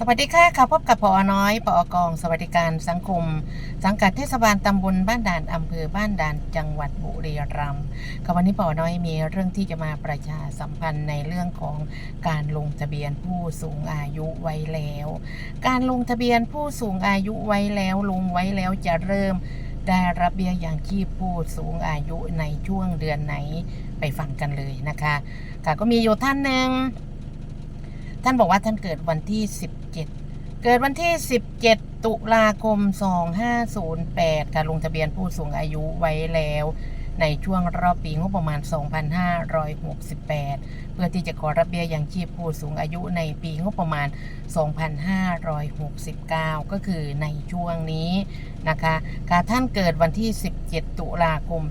สวัสดีค่ะค่ะพบกับปอน้อยปอกอง สวัสดิการสังคม สังกัดเทศบาลตำบลบ้านด่านอำเภอบ้านด่านจังหวัดบุรีรัมย์ค่ะวันนี้ปอน้อยมีเรื่องที่จะมาประชาสัมพันธ์ในเรื่องของการลงทะเบียนผู้สูงอายุไว้แล้ว การลงทะเบียนผู้สูงอายุไว้แล้วลงไว้แล้วจะเริ่มได้รับเบี้ยอย่างชีพผู้สูงอายุในช่วงเดือนไหนไปฟังกันเลยนะคะค่ะก็มีอยู่ท่านหนึ่ง ท่านบอกว่าท่านเกิดวันที่ 17 เกิดวันที่ 17 ตุลาคม 2508การลงทะเบียนผู้สูงอายุไว้แล้ว ในช่วงรอบปีงบประมาณ 2568 เพื่อที่จะขอรับเบี้ยยังชีพผู้สูงอายุในปีงบประมาณ 2569 ก็คือในช่วงนี้นะคะค่ะท่านเกิดวันที่ 17 ตุลาคม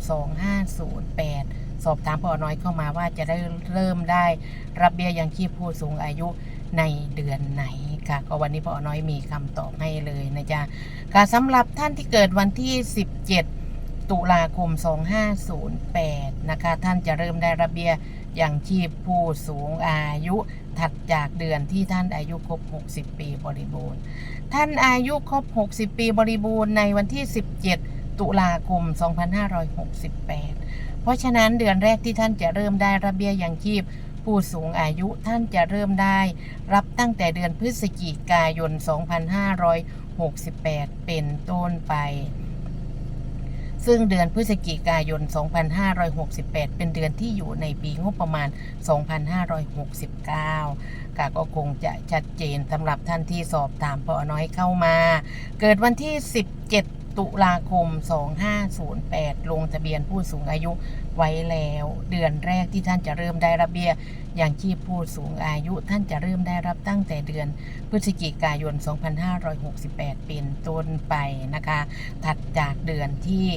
2508 สอบถามพอน้อยเข้ามาว่าจะได้เริ่มได้รับเบี้ยยังชีพผู้สูงอายุในเดือนไหนค่ะ ก็วันนี้พอน้อยมีคำตอบให้เลยนะจ๊ะค่ะสำหรับท่านที่เกิดวันที่ 17 ตุลาคม 2508 นะคะ ท่านจะเริ่มได้รับเบี้ยยังชีพผู้สูงอายุถัดจากเดือนที่ท่านอายุครบ 60 ปีบริบูรณ์ ท่านอายุครบ 60 ปีบริบูรณ์ในวันที่ 17 ตุลาคม 2568 เพราะฉะนั้นเดือนแรกที่ท่านจะเริ่มได้รับเบียยังชีพ ผู้สูงอายุท่านจะเริ่มได้ รับตั้งแต่เดือนพฤศจิกายน 2568 เป็นต้นไป ซึ่งเดือนพฤศจิกายน 2568 เป็นเดือนที่อยู่ในปีงบประมาณ 2569ค่ะก็คงจะชัดเจนสำหรับท่านที่สอบถามพอน้อยเข้ามา เกิดวันที่ 17 ตุลาคม 2508 ลงทะเบียนผู้สูงอายุไว้แล้ว เดือนแรกที่ท่านจะเริ่มได้รับเบี้ย อย่างชีพผู้สูงอายุท่านจะเริ่มได้รับตั้งแต่เดือนพฤศจิกายน 2568 เป็นต้นไปนะคะ ถัดจากเดือนที่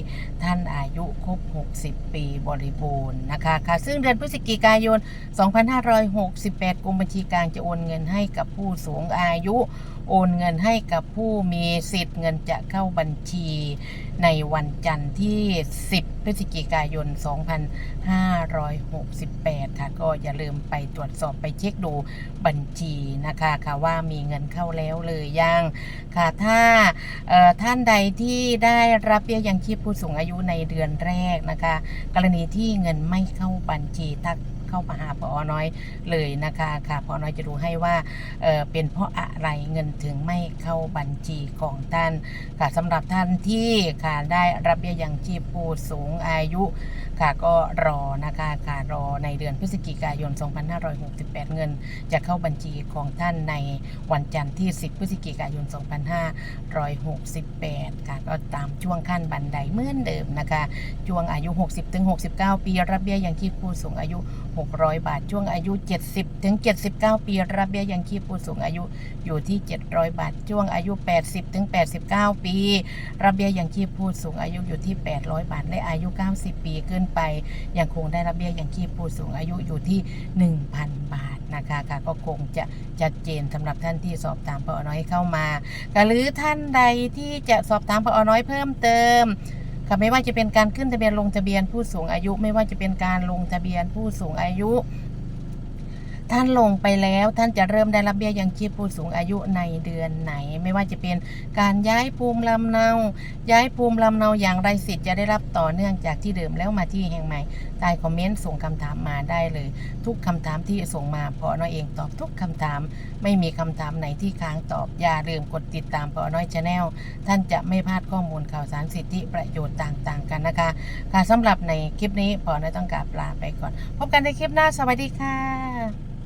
ท่านอายุครบ 60 ปีบริบูรณ์นะคะค่ะซึ่งเดือนพฤศจิกายน 2568 กรมบัญชีกลางจะโอนเงินให้กับผู้สูงอายุ โอนเงินให้กับผู้มีสิทธิ์เงินจะเข้าบัญชี ในวันจันทร์ที่ 10 พฤศจิกายน 2568 ค่ะ ก็อย่าลืมไปตรวจสอบไปเช็คดูบัญชีนะคะค่ะว่ามีเงินเข้าแล้วเลยยังค่ะ ถ้าท่านใดที่ได้รับเบี้ยยังชีพผู้สูงอายุในเดือนแรกนะคะ กรณีที่เงินไม่เข้าบัญชีทัก เข้ามาหาพอน้อยเลยนะคะค่ะพอน้อยจะดูให้ว่าเเป็นเพราะอะไรเงินถึงไม่เข้าบัญชีของท่านค่ะสำหรับท่านที่ค่ะได้รับเบี้ยยังชีพผู้สูงอายุค่ะก็รอนะคะค่ะรอในเดือนพฤศจิกายน 2568 เงิน จะเข้าบัญชีของท่านในวันจันทร์ที่ 10 พฤศจิกายน 2568 ค่ะก็ตามช่วงขั้นบันไดเหมือนเดิมนะคะช่วงอายุ 60-69 ปี รับเบี้ยยังชีพผู้สูงอายุ600 บาท ช่วงอายุ 70 ถึง 79 ปี รับเบี้ยยังชีพผู้สูงอายุอยู่ที่ 700 บาท ช่วงอายุ 80 ถึง 89 ปี รับเบี้ยยังชีพผู้สูงอายุอยู่ที่ 800 บาท และอายุ 90 ปีขึ้นไป ยังคงได้รับเบี้ยยังชีพผู้สูงอายุอยู่ที่ 1,000 บาทนะคะค่ะก็คงจะชัดเจนสำหรับท่านที่สอบถามพอน้อยเข้ามาหรือท่านใดที่จะสอบถามพอน้อยเพิ่มเติม ค่ะไม่ว่าจะเป็นการขึ้นทะเบียนลงทะเบียนผู้สูงอายุ ไม่ว่าจะเป็นการลงทะเบียนผู้สูงอายุ ท่านลงไปแล้วท่านจะเริ่มได้รับเบี้ยยังชีพผู้สูงอายุในเดือนไหน ไม่ว่าจะเป็นการย้ายภูมิลำเนา ย้ายภูมิลำเนาอย่างไรสิทธิ์จะได้รับต่อเนื่องจากที่เดิมแล้วมาที่แห่งใหม่ใต้คอมเมนต์ส่งคำถามมาได้เลย ทุกคำถามที่ส่งมาพอน้อยเองตอบทุกคำถาม ไม่มีคำถามไหนที่ค้างตอบอย่าลืมกดติดตามพอน้อยชาแนลท่านจะไม่พลาดข้อมูลข่าวสารสิทธิประโยชน์ต่างๆ กันนะคะ ค่ะสำหรับในคลิปนี้พอน้อยต้องกราบลาไปก่อน พบกันในคลิปหน้าสวัสดีค่ะ